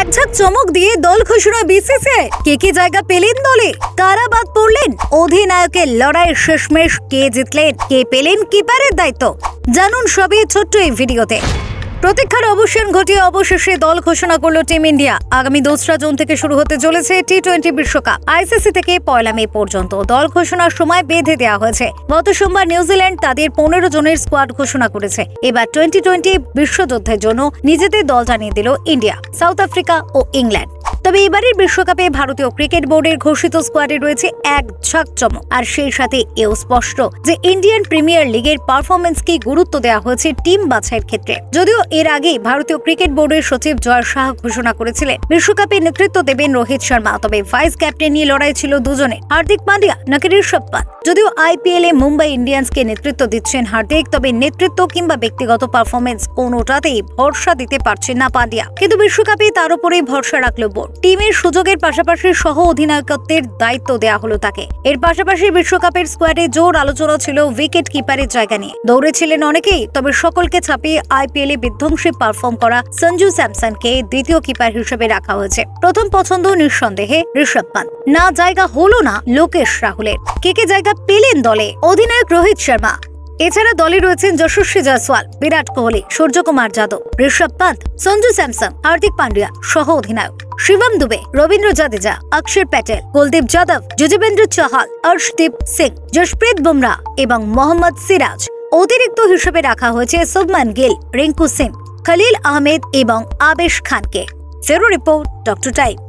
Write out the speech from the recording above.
একঝাক চমক দিয়ে দল ঘোষণা বিসিসিআই। কে কে জায়গা পেলেন দলে? কারা বাদ পড়লেন? অধিনায়কের লড়াই শেষমেশ কে জিতলেন? কে পেলেন কিপারের দায়িত্ব? জানুন সবই ছোট্ট এই ভিডিওতে। প্রতীক্ষার অবসান ঘটিয়ে অবশেষে দল ঘোষণা করল টিম ইন্ডিয়া। আগামী দোসরা জুন থেকে শুরু হতে চলেছে টি টোয়েন্টি বিশ্বকাপ। আইসিসি থেকে পয়লা মে পর্যন্ত দল ঘোষণার সময় বেঁধে দেওয়া হয়েছে। গত সোমবার নিউজিল্যান্ড তাদের পনেরো জনের স্কোয়াড ঘোষণা করেছে। এবার টোয়েন্টি টোয়েন্টি বিশ্বযুদ্ধের জন্য নিজেদের দল জানিয়ে দিল ইন্ডিয়া, সাউথ আফ্রিকা ও ইংল্যান্ড। তবে এবারের বিশ্বকাপে ভারতীয় ক্রিকেট বোর্ডের ঘোষিত স্কোয়াডে রয়েছে এক ঝাঁক চমক। আর সেই সাথে এও স্পষ্ট যে ইন্ডিয়ান প্রিমিয়ার লিগের পারফরমেন্সকে গুরুত্ব দেওয়া হয়েছে টিম বাছাইয়ের ক্ষেত্রে। যদিও এর আগে ভারতীয় ক্রিকেট বোর্ডের সচিব জয় শাহ ঘোষণা করেছিলেন, বিশ্বকাপে নেতৃত্ব দেবেন রোহিত শর্মা, তবে ভাইস ক্যাপ্টেন নিয়ে লড়াই ছিল দুজনে, হার্দিক পান্ডিয়া নাকি ঋষভ পান্ত যদিও আইপিএল এ মুম্বাই ইন্ডিয়ান্সকে নেতৃত্ব দিচ্ছেন হার্দিক, তবে নেতৃত্ব কিংবা ব্যক্তিগত পারফরমেন্স কোনোটাতেই ভরসা দিতে পারছেন না পান্ডিয়া। কিন্তু বিশ্বকাপে তার উপরেই ভরসা রাখল বোর্ড। টিমের সুযোগের পাশাপাশি সহ অধিনায়কত্বের দায়িত্ব দেওয়া হলো তাকে। এর পাশাপাশি বিশ্বকাপের স্কোয়াডে জোর আলোচনা ছিল উইকেট কিপারের জায়গা নিয়ে। দৌড়েছিলেন অনেকেই, তবে সকলকে ছাপিয়ে আইপিএল বিধ্বংসী পারফর্ম করা সঞ্জু স্যামসনকে দ্বিতীয় কিপার হিসেবে রাখা হয়েছে। প্রথম পছন্দ নিঃসন্দেহে ঋষভ পান্ত না, জায়গা হলো না লোকেশ রাহুলের। কে কে জায়গা পেলেন দলে? অধিনায়ক রোহিত শর্মা। এছাড়া দলে রয়েছেন যশস্বী জয়সওয়াল, বিরাট কোহলি, সূর্যকুমার যাদব, ঋষভ পান্ত সঞ্জু স্যামসন, হার্দিক পান্ডিয়া সহ অধিনায়ক। শিবম দুবে, রবীন্দ্র জাদেজা, অক্ষর প্যাটেল, কুলদীপ যাদব, যুজবেন্দ্র চাহাল অর্শদীপ সিং জশপ্রীত বুমরা এবং মোহাম্মদ সিরাজ। অতিরিক্ত হিসেবে রাখা হয়েছে শুভমান গিল, রিঙ্কু সিং, খলিল আহমেদ এবং আবেশ খানকে। ফেরো রিপোর্ট, ডক্টর টাইম।